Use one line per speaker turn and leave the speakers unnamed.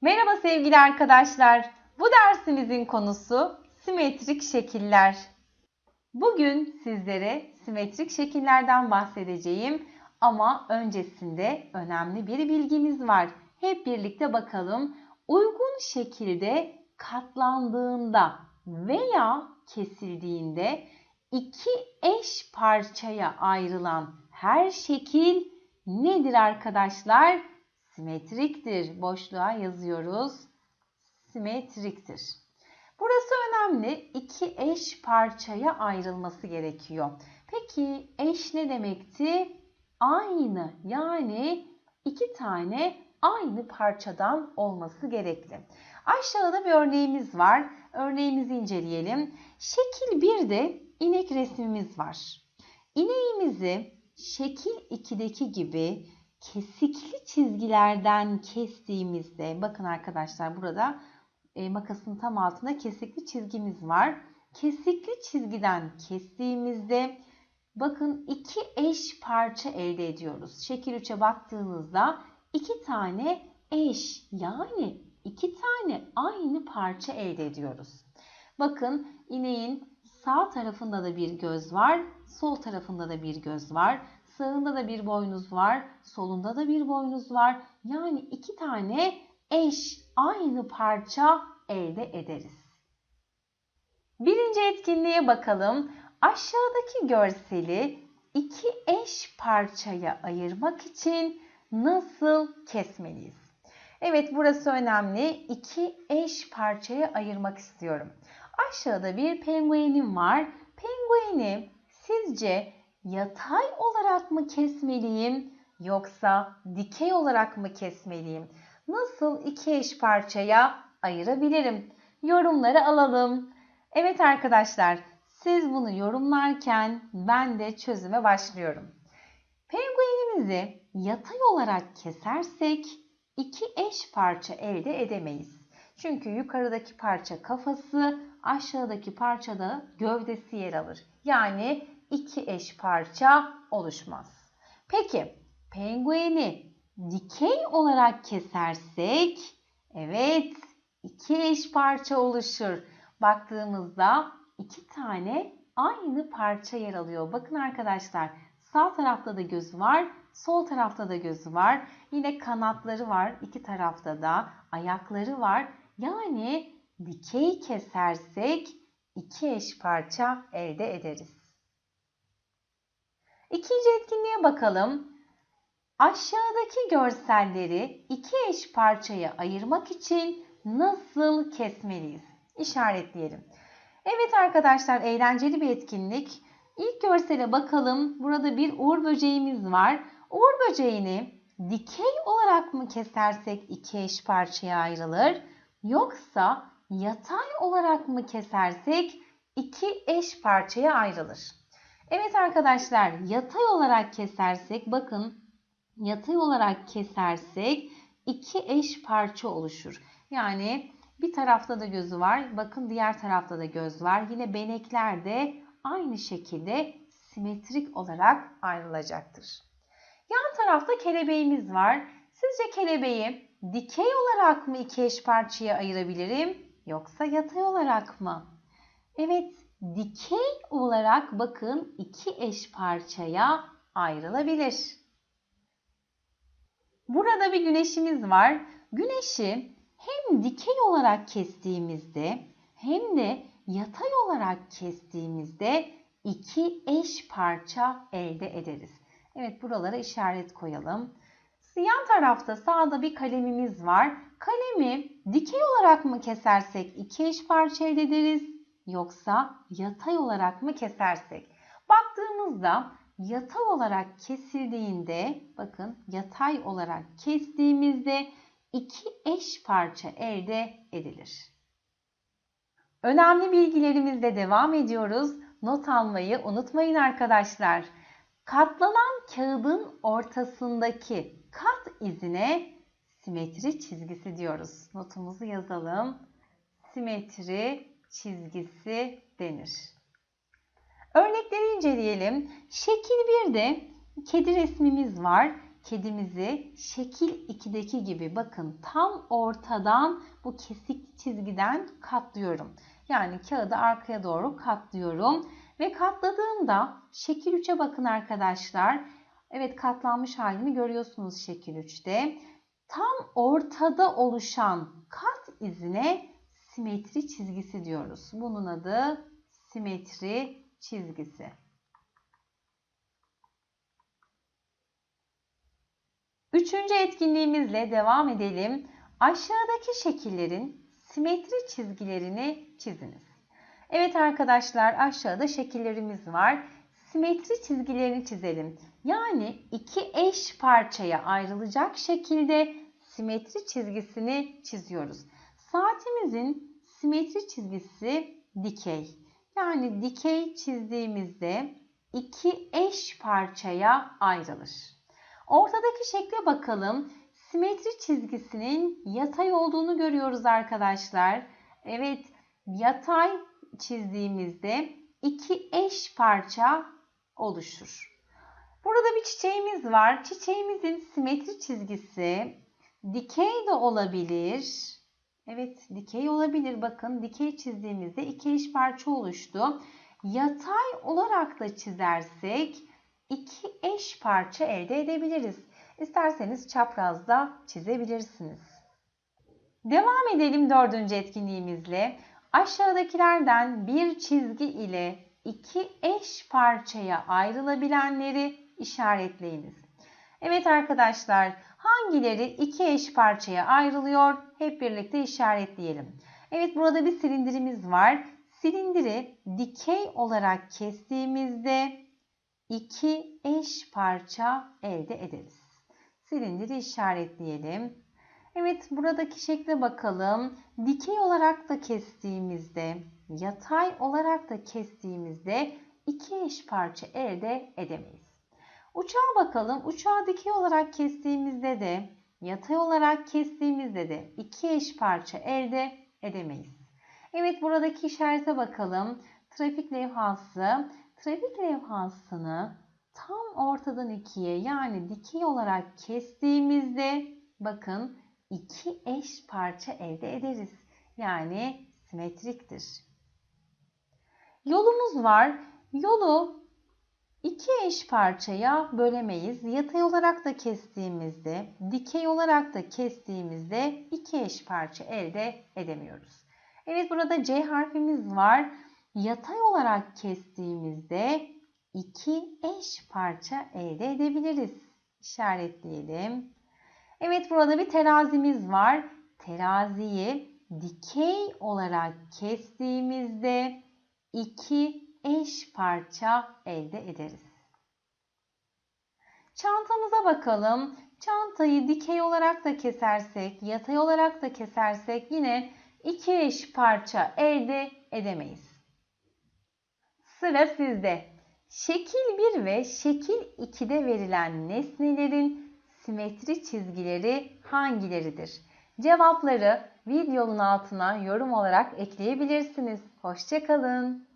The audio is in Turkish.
Merhaba sevgili arkadaşlar. Bu dersimizin konusu simetrik şekiller. Bugün sizlere simetrik şekillerden bahsedeceğim ama öncesinde önemli bir bilgimiz var. Hep birlikte bakalım. Uygun şekilde katlandığında veya kesildiğinde iki eş parçaya ayrılan her şekil nedir arkadaşlar? Simetriktir. Boşluğa yazıyoruz. Simetriktir. Burası önemli. İki eş parçaya ayrılması gerekiyor. Peki eş ne demekti? Aynı yani iki tane aynı parçadan olması gerekli. Aşağıda bir örneğimiz var. Örneğimizi inceleyelim. Şekil 1'de inek resmimiz var. İneğimizi şekil 2'deki gibi kesikli çizgilerden kestiğimizde bakın arkadaşlar burada e, makasın tam altında kesikli çizgimiz var. Kesikli çizgiden kestiğimizde bakın iki eş parça elde ediyoruz. Şekil 3'e baktığınızda iki tane eş yani iki tane aynı parça elde ediyoruz. Bakın ineğin sağ tarafında da bir göz var, sol tarafında da bir göz var. Sağında da bir boynuz var, solunda da bir boynuz var. Yani iki tane eş aynı parça elde ederiz. Birinci etkinliğe bakalım. Aşağıdaki görseli iki eş parçaya ayırmak için nasıl kesmeliyiz? Evet burası önemli. İki eş parçaya ayırmak istiyorum. Aşağıda bir penguenim var. Pengueni sizce yatay olarak mı kesmeliyim yoksa dikey olarak mı kesmeliyim? Nasıl iki eş parçaya ayırabilirim? Yorumları alalım. Evet arkadaşlar, siz bunu yorumlarken ben de çözüme başlıyorum. Penguenimizi yatay olarak kesersek iki eş parça elde edemeyiz. Çünkü yukarıdaki parça kafası, aşağıdaki parçada gövdesi yer alır. Yani iki eş parça oluşmaz. Peki pengueni dikey olarak kesersek evet iki eş parça oluşur. Baktığımızda iki tane aynı parça yer alıyor. Bakın arkadaşlar sağ tarafta da gözü var, sol tarafta da gözü var. Yine kanatları var iki tarafta da, ayakları var. Yani dikey kesersek iki eş parça elde ederiz. İkinci etkinliğe bakalım. Aşağıdaki görselleri iki eş parçaya ayırmak için nasıl kesmeliyiz? İşaretleyelim. Evet arkadaşlar eğlenceli bir etkinlik. İlk görsele bakalım. Burada bir uğur böceğimiz var. Uğur böceğini dikey olarak mı kesersek iki eş parçaya ayrılır? Yoksa yatay olarak mı kesersek iki eş parçaya ayrılır? Evet arkadaşlar yatay olarak kesersek bakın yatay olarak kesersek iki eş parça oluşur. Yani bir tarafta da gözü var. Bakın diğer tarafta da göz var. Yine benekler de aynı şekilde simetrik olarak ayrılacaktır. Yan tarafta kelebeğimiz var. Sizce kelebeği dikey olarak mı iki eş parçaya ayırabilirim yoksa yatay olarak mı? Evet, dikey olarak bakın iki eş parçaya ayrılabilir. Burada bir güneşimiz var. Güneşi hem dikey olarak kestiğimizde hem de yatay olarak kestiğimizde iki eş parça elde ederiz. Evet buralara işaret koyalım. Yan tarafta sağda bir kalemimiz var. Kalemi dikey olarak mı kesersek iki eş parça elde ederiz yoksa yatay olarak mı kesersek? Baktığımızda yatay olarak kesildiğinde bakın yatay olarak kestiğimizde iki eş parça elde edilir. Önemli bilgilerimizle devam ediyoruz. Not almayı unutmayın arkadaşlar. Katlanan kağıdın ortasındaki kat izine simetri çizgisi diyoruz. Notumuzu yazalım. Simetri çizgisi denir. Örnekleri inceleyelim. Şekil 1'de kedi resmimiz var. kedimizi şekil 2'deki gibi bakın tam ortadan bu kesik çizgiden katlıyorum. Yani kağıdı arkaya doğru katlıyorum. Ve katladığımda şekil 3'e bakın arkadaşlar. Evet katlanmış halini görüyorsunuz şekil 3'te. Tam ortada oluşan kat izine simetri çizgisi diyoruz. Bunun adı simetri çizgisi. Üçüncü etkinliğimizle devam edelim. Aşağıdaki şekillerin simetri çizgilerini çiziniz. Evet arkadaşlar aşağıda şekillerimiz var. Simetri çizgilerini çizelim. Yani iki eş parçaya ayrılacak şekilde simetri çizgisini çiziyoruz. Saatimizin simetri çizgisi dikey. Yani dikey çizdiğimizde iki eş parçaya ayrılır. Ortadaki şekle bakalım. Simetri çizgisinin yatay olduğunu görüyoruz arkadaşlar. Evet, yatay çizdiğimizde iki eş parça oluşur. Burada bir çiçeğimiz var. Çiçeğimizin simetri çizgisi dikey de olabilir. Evet, dikey olabilir. Bakın, dikey çizdiğimizde iki eş parça oluştu. Yatay olarak da çizersek iki eş parça elde edebiliriz. İsterseniz çaprazda çizebilirsiniz. Devam edelim dördüncü etkinliğimizle. Aşağıdakilerden bir çizgi ile iki eş parçaya ayrılabilenleri işaretleyiniz. Evet arkadaşlar hangileri iki eş parçaya ayrılıyor? Hep birlikte işaretleyelim. Evet burada bir silindirimiz var. Silindiri dikey olarak kestiğimizde iki eş parça elde ederiz. Silindiri işaretleyelim. Evet buradaki şekle bakalım. Dikey olarak da kestiğimizde, yatay olarak da kestiğimizde iki eş parça elde edemeyiz. Uçağa bakalım. Uçağı dikey olarak kestiğimizde de, yatay olarak kestiğimizde de iki eş parça elde edemeyiz. Evet buradaki işarete bakalım. Trafik levhası. Trafik levhasını tam ortadan ikiye yani dikey olarak kestiğimizde bakın iki eş parça elde ederiz. Yani simetriktir. Yolumuz var. Yolu iki eş parçaya bölemeyiz. Yatay olarak da kestiğimizde, dikey olarak da kestiğimizde iki eş parça elde edemiyoruz. Evet burada C harfimiz var. Yatay olarak kestiğimizde iki eş parça elde edebiliriz. İşaretleyelim. Evet burada bir terazimiz var. Teraziyi dikey olarak kestiğimizde iki eş parça elde ederiz. Çantamıza bakalım. Çantayı dikey olarak da kesersek, yatay olarak da kesersek yine iki eş parça elde edemeyiz. Sıra sizde. Şekil 1 ve şekil 2'de verilen nesnelerin simetri çizgileri hangileridir? Cevapları videonun altına yorum olarak ekleyebilirsiniz. Hoşçakalın.